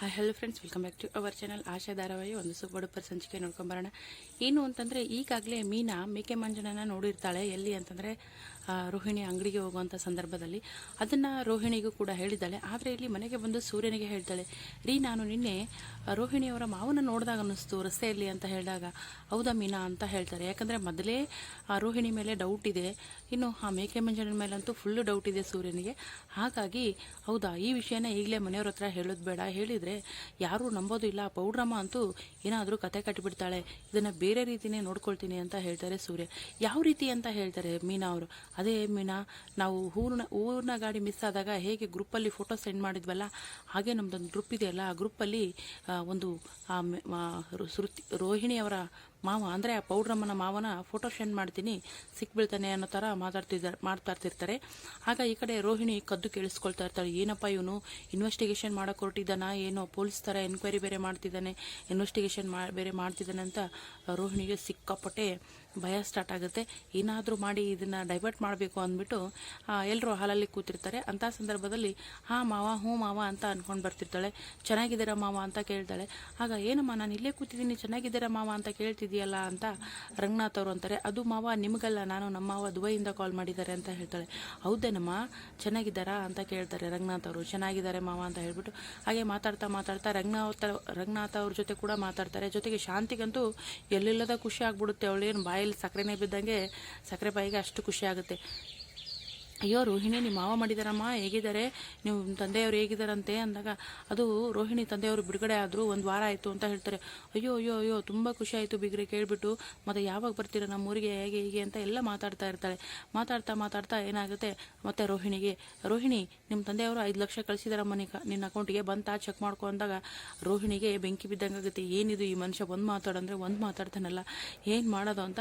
Hi hello friends welcome back to our channel Asha ಧಾರಾವಾಹಿ ಒಂದು super duper ಸಂಚಿಕೆ ನೋಡ್ಕೊಂಬರೋಣ ಏನು ಅಂತಂದರೆ ಈಗಾಗಲೇ ಮೀನಾ ಮೇಕೆ ಮಂಜನನ ನೋಡಿರ್ತಾಳೆ. ಎಲ್ಲಿ ಅಂತಂದರೆ ರೋಹಿಣಿ ಅಂಗಡಿಗೆ ಹೋಗುವಂಥ ಸಂದರ್ಭದಲ್ಲಿ ಅದನ್ನು ರೋಹಿಣಿಗೂ ಕೂಡ ಹೇಳಿದ್ದಾಳೆ. ಆದರೆ ಇಲ್ಲಿ ಮನೆಗೆ ಬಂದು ಸೂರ್ಯನಿಗೆ ಹೇಳ್ತಾಳೆ, ರೀ, ನಾನು ನಿನ್ನೆ ರೋಹಿಣಿಯವರ ಮಾವನ ನೋಡಿದಾಗ ಅನ್ನಿಸ್ತು, ರಸ್ತೆಯಲ್ಲಿ ಅಂತ ಹೇಳಿದಾಗ. ಹೌದಾ ಮೀನಾ? ಅಂತ ಹೇಳ್ತಾರೆ. ಯಾಕಂದರೆ ಮೊದಲೇ, ಆ, ರೋಹಿಣಿ ಮೇಲೆ ಡೌಟ್ ಇದೆ. ಇನ್ನು, ಆ, ಮೇಕೆ ಮಂಜನ ಮೇಲಂತೂ ಫುಲ್ಲು ಡೌಟ್ ಇದೆ ಸೂರ್ಯನಿಗೆ. ಹಾಗಾಗಿ, ಹೌದಾ, ಈ ವಿಷಯನ ಈಗಲೇ ಮನೆಯವ್ರ ಹತ್ರ ಹೇಳೋದು ಬೇಡ. ಹೇಳಿದರೆ, ಯಾರೂ ನಂಬೋದು ಇಲ್ಲ, ಪೌಡ್ರಮ್ಮ ಅಂತೂ ಏನಾದರೂ ಕತೆ ಕಟ್ಟಿಬಿಡ್ತಾಳೆ ಇದನ್ನು ಬೇರೆ ರೀತಿಯೇ ನೋಡ್ಕೊಳ್ತೀನಿ ಅಂತ ಹೇಳ್ತಾರೆ ಸೂರ್ಯ. ಯಾವ ರೀತಿ? ಅಂತ ಹೇಳ್ತಾರೆ ಮೀನಾ ಅವರು. ಅದೇ ಮೀನಾ, ನಾವು ಊರಿನ ಊರಿನ ಗಾಡಿ ಮಿಸ್ ಆದಾಗ ಹೇಗೆ ಗ್ರೂಪಲ್ಲಿ ಫೋಟೋ ಸೆಂಡ್ ಮಾಡಿದ್ವಲ್ಲ, ಹಾಗೆ ನಮ್ಮದೊಂದು ಗ್ರೂಪ್ ಇದೆಯಲ್ಲ ಆ ಗ್ರೂಪಲ್ಲಿ ಒಂದು ಶ್ರುತಿ ರೋಹಿಣಿಯವರ ಮಾವ, ಅಂದರೆ ಆ ಪೌಡ್ರಮ್ಮನ ಮಾವನ ಫೋಟೋ ಸೆಂಡ್ ಮಾಡ್ತೀನಿ, ಸಿಕ್ಬೀಳ್ತಾನೆ ಅನ್ನೋ ಥರ ಮಾತಾಡ್ತಿದ್ದಾರೆ ಮಾಡ್ತಾ ಇರ್ತಿರ್ತಾರೆ. ಆಗ ಈ ಕಡೆ ರೋಹಿಣಿ ಕದ್ದು ಕೇಳಿಸ್ಕೊಳ್ತಾ ಇರ್ತಾಳೆ, ಏನಪ್ಪ ಇವನು ಇನ್ವೆಸ್ಟಿಗೇಷನ್ ಮಾಡೋಕೆ ಹೊರಟಿದ್ದಾನ, ಏನೋ ಪೊಲೀಸ್ ಥರ ಎನ್ಕ್ವೈರಿ ಬೇರೆ ಮಾಡ್ತಿದ್ದಾನೆ ಇನ್ವೆಸ್ಟಿಗೇಷನ್ ಮಾ, ಬೇರೆ ಮಾಡ್ತಿದ್ದಾನೆ ಅಂತ ರೋಹಿಣಿಗೆ ಸಿಕ್ಕಾಪಟ್ಟೆ ಭಯ ಸ್ಟಾರ್ಟ್ ಆಗುತ್ತೆ. ಏನಾದರೂ ಮಾಡಿ ಇದನ್ನು ಡೈವರ್ಟ್ ಮಾಡಬೇಕು ಅಂದ್ಬಿಟ್ಟು ಎಲ್ಲರೂ ಹಾಲಲ್ಲಿ ಕೂತಿರ್ತಾರೆ. ಅಂಥ ಸಂದರ್ಭದಲ್ಲಿ, ಹಾಂ, ಮಾವ, ಹ್ಞೂ, ಮಾವ ಅಂತ ಅಂದ್ಕೊಂಡು ಬರ್ತಿರ್ತಾಳೆ. ಚೆನ್ನಾಗಿದ್ದೀರಾ, ಮಾವ ಅಂತ ಕೇಳ್ತಾಳೆ. ಆಗ, ಏನಮ್ಮ, ನಾನು ಇಲ್ಲೇ ಕೂತಿದ್ದೀನಿ, ಚೆನ್ನಾಗಿದ್ದೀರಾ, ಮಾವ ಅಂತ ಕೇಳ್ತಿದ್ದೀಯಲ್ಲ ಅಂತ ರಂಗನಾಥ್ ಅವರು ಅಂತಾರೆ. ಅದು ಮಾವ ನಿಮಗಲ್ಲ, ನಾನು ನಮ್ಮ ಮಾವ ದುಬೈಯಿಂದ ಕಾಲ್ ಮಾಡಿದ್ದಾರೆ ಅಂತ ಹೇಳ್ತಾಳೆ. ಹೌದೇನಮ್ಮ, ಚೆನ್ನಾಗಿದ್ದಾರಾ ಅಂತ ಕೇಳ್ತಾರೆ ರಂಗನಾಥ್ ಅವರು. ಚೆನ್ನಾಗಿದ್ದಾರೆ, ಮಾವ ಅಂತ ಹೇಳ್ಬಿಟ್ಟು. ಹಾಗೆ ಮಾತಾಡ್ತಾ ಮಾತಾಡ್ತಾ ರಂಗನಾಥ ರಂಗನಾಥ್ ಅವ್ರ ಜೊತೆ ಕೂಡ ಮಾತಾಡ್ತಾರೆ. ಜೊತೆಗೆ ಶಾಂತಿಗಂತೂ ಎಲ್ಲಿಲ್ಲದ ಖುಷಿ ಆಗ್ಬಿಡುತ್ತೆ. ಅವಳೇನು ಬಾಯಲ್ಲಿ ಸಕ್ಕರೆನೇ ಬಿದ್ದಂಗೆ ಸಕ್ಕರೆ ಬಾಯಿಗೆ ಅಷ್ಟು ಖುಷಿ ಆಗುತ್ತೆ. ಅಯ್ಯೋ, ರೋಹಿಣಿ ನಿಮ್ಮ ಮಾವ ಮಾಡಿದಾರಮ್ಮ, ಹೇಗಿದ್ದಾರೆ? ನೀವು ತಂದೆಯವರು ಹೇಗಿದ್ದಾರಂತೆ ಅಂದಾಗ, ಅದು ರೋಹಿಣಿ ತಂದೆಯವರು ಬಿಡುಗಡೆ ಆದರು ಒಂದು ವಾರ ಆಯಿತು ಅಂತ ಹೇಳ್ತಾರೆ. ಅಯ್ಯೋ ಅಯ್ಯೋ ಅಯ್ಯೋ, ತುಂಬ ಖುಷಿ ಆಯಿತು ಬಿಗ್ರೆ ಕೇಳಿಬಿಟ್ಟು, ಮತ್ತು ಯಾವಾಗ ಬರ್ತೀರಾ ನಮ್ಮ ಊರಿಗೆ, ಹೇಗೆ, ಹೀಗೆ ಅಂತ ಎಲ್ಲ ಮಾತಾಡ್ತಾ ಇರ್ತಾಳೆ. ಮಾತಾಡ್ತಾ ಮಾತಾಡ್ತಾ ಏನಾಗುತ್ತೆ ಮತ್ತೆ ರೋಹಿಣಿಗೆ, ರೋಹಿಣಿ, ನಿಮ್ಮ ತಂದೆಯವರು ಐದು ಲಕ್ಷ ಕಳಿಸಿದಾರಮ್ಮ ನಿನ್ನ ಅಕೌಂಟಿಗೆ ಬಂತಾ ಚೆಕ್ ಮಾಡ್ಕೊ ಅಂದಾಗ, ರೋಹಿಣಿಗೆ ಬೆಂಕಿ ಬಿದ್ದಂಗೆ ಆಗುತ್ತೆ ಏನಿದು ಈ ಮನುಷ್ಯ ಒಂದು ಮಾತಾಡಂದ್ರೆ, ಒಂದು ಮಾತಾಡ್ತಾನಲ್ಲ. ಏನು ಮಾಡೋದು ಅಂತ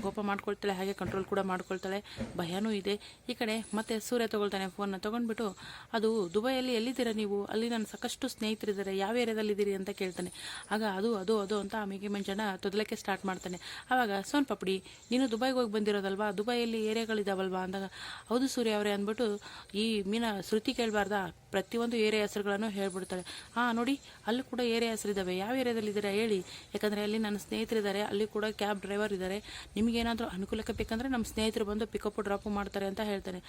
ಕೋಪ ಮಾಡ್ಕೊಳ್ತಾಳೆ, ಹಾಗೆ ಕಂಟ್ರೋಲ್ ಕೂಡ ಮಾಡ್ಕೊಳ್ತಾಳೆ. ಭಯನೂ ಇದೆ. ಈ ಕಡೆ ಮತ್ತೆ ಸೂರ್ಯ ತೊಗೊಳ್ತಾನೆ ಫೋನ್ನ ತೊಗೊಂಡ್ಬಿಟ್ಟು, ಅದು ದುಬೈಯಲ್ಲಿ ಎಲ್ಲಿದ್ದೀರಾ ನೀವು? ಅಲ್ಲಿ ನನ್ನ ಸಾಕಷ್ಟು ಸ್ನೇಹಿತರಿದ್ದಾರೆ. ಯಾವ ಏರಿಯಾದಲ್ಲಿದ್ದೀರಿ? ಅಂತ ಕೇಳ್ತಾನೆ. ಆಗ, ಅದು ಅದು ಅದು ಅಂತ ಆ ಮೇಗೆ ಮಂಜನ ತೊದಲಕ್ಕೆ ಸ್ಟಾರ್ಟ್ ಮಾಡ್ತಾನೆ. ಆವಾಗ, ಸೋನ್ ಪಪಡಿ, ನೀನು ದುಬೈಗೆ ಹೋಗಿ ಬಂದಿರೋದಲ್ವಾ? ದುಬೈಯಲ್ಲಿ ಏರಿಯಾಗಳಿದಾವಲ್ವಾ? ಅಂದಾಗ, ಹೌದು ಸೂರ್ಯ ಅವರೇ ಅಂದ್ಬಿಟ್ಟು, ಈ ಮೀನ, ಶ್ರುತಿ ಕೇಳಬಾರ್ದಾ? ಪ್ರತಿಯೊಂದು ಏರಿಯಾ ಹೆಸರುಗಳನ್ನು ಹೇಳ್ಬಿಡ್ತಾಳೆ. ಹಾಂ, ನೋಡಿ, ಅಲ್ಲಿ ಕೂಡ ಏರಿಯಾ ಹೆಸರಿದ್ದಾವೆ ಯಾವ ಏರಿಯಾದಲ್ಲಿದ್ದೀರಾ ಹೇಳಿ. ಯಾಕಂದರೆ ಅಲ್ಲಿ ನನ್ನ ಸ್ನೇಹಿತರಿದ್ದಾರೆ, ಅಲ್ಲಿ ಕೂಡ ಕ್ಯಾಬ್ ಡ್ರೈವರ್ ಇದ್ದಾರೆ. ನಿಮಗೇನಾದರೂ ಅನುಕೂಲಕ್ಕೆ ಬೇಕಂದರೆ ನಮ್ಮ ಸ್ನೇಹಿತರು ಬಂದು ಪಿಕಪ್ ಡ್ರಾಪ್ ಮಾಡ್ತಾರೆ ಅಂತ ಹೇಳ್ತಾನೆ.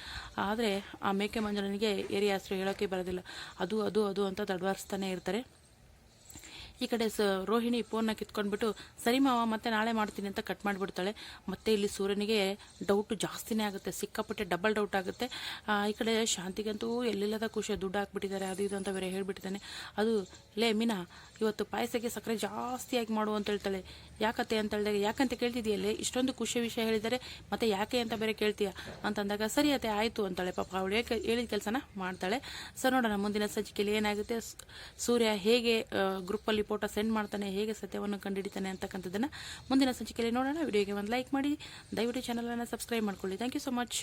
ಆದರೆ ಆ ಮೇಕೆ ಮಂಜನಿಗೆ ಏರಿಯಾ ಹೆಸರು ಹೇಳೋಕ್ಕೆ ಬರೋದಿಲ್ಲ. ಅದು ಅದು ಅದು ಅಂತ ದಡ್ವಾರಿಸ್ತಾನೆ ಇರ್ತಾರೆ. ಈ ಕಡೆ ಸ, ರೋಹಿಣಿ ಫೋನ್ನ ಕಿತ್ಕೊಂಡ್ಬಿಟ್ಟು, ಸರಿ ಮಾವ, ಮತ್ತೆ ನಾಳೆ ಮಾಡ್ತೀನಿ ಅಂತ ಕಟ್ ಮಾಡಿಬಿಡ್ತಾಳೆ. ಮತ್ತೆ ಇಲ್ಲಿ ಸೂರ್ಯನಿಗೆ ಡೌಟು ಜಾಸ್ತಿನೇ ಆಗುತ್ತೆ. ಸಿಕ್ಕಾಪಟ್ಟೆ ಡಬಲ್ ಡೌಟ್ ಆಗುತ್ತೆ. ಈ ಕಡೆ ಶಾಂತಿಗಂತೂ ಎಲ್ಲಿಲ್ಲದ ಖುಷಿ ದುಡ್ಡು ಹಾಕ್ಬಿಟ್ಟಿದ್ದಾರೆ. ಅದು ಇದು ಅಂತ ಬೇರೆ ಹೇಳ್ಬಿಟ್ಟಿದ್ದಾನೆ. ಅದು, ಲೇ, ಮೀನಾ, ಇವತ್ತು ಪಾಯಸಕ್ಕೆ ಸಕ್ಕರೆ ಜಾಸ್ತಿಯಾಗಿ ಮಾಡು ಅಂತ ಹೇಳ್ತಾಳೆ. ಯಾಕತ್ತೆ ಅಂತ ಹೇಳಿದಾಗ, ಯಾಕಂತ ಕೇಳ್ತಿದೆಯಲ್ಲೇ ಇಷ್ಟೊಂದು ಖುಷಿ ವಿಷಯ ಹೇಳಿದ್ದಾರೆ ಮತ್ತೆ ಯಾಕೆ ಅಂತ ಬೇರೆ ಕೇಳ್ತೀಯ? ಅಂತಂದಾಗ ಸರಿ ಅತ್ತೆ, ಆಯಿತು ಅಂತಾಳೆ. ಪಾಪ ಅವಳು ಹೇಳಿದ ಕೆಲಸನ ಮಾಡ್ತಾಳೆ. ಸೊ ನೋಡೋಣ, ಮುಂದಿನ ಸಜ್ಜಿಕೆಯಲ್ಲಿ ಏನಾಗುತ್ತೆ. ಸೂರ್ಯ ಹೇಗೆ ಗ್ರೂಪಲ್ಲಿ ಫೋಟೋ ಸೆಂಡ್ ಮಾಡ್ತಾನೆ, ಹೇಗೆ ಸತ್ಯವನ್ನು ಕಂಡುಹಿಡಿತಾನೆ ಅಂತಕ್ಕಂಥದ್ದನ್ನು ಮುಂದಿನ ಸಂಚಿಕೆಯಲ್ಲಿ ನೋಡೋಣ. ವಿಡಿಯೋಗೆ ಒಂದು ಲೈಕ್ ಮಾಡಿ, ದಯವಿಟ್ಟು ಚಾನಲನ್ನು ಸಬ್ಸ್ಕ್ರೈಬ್ ಮಾಡ್ಕೊಳ್ಳಿ. Thank you so much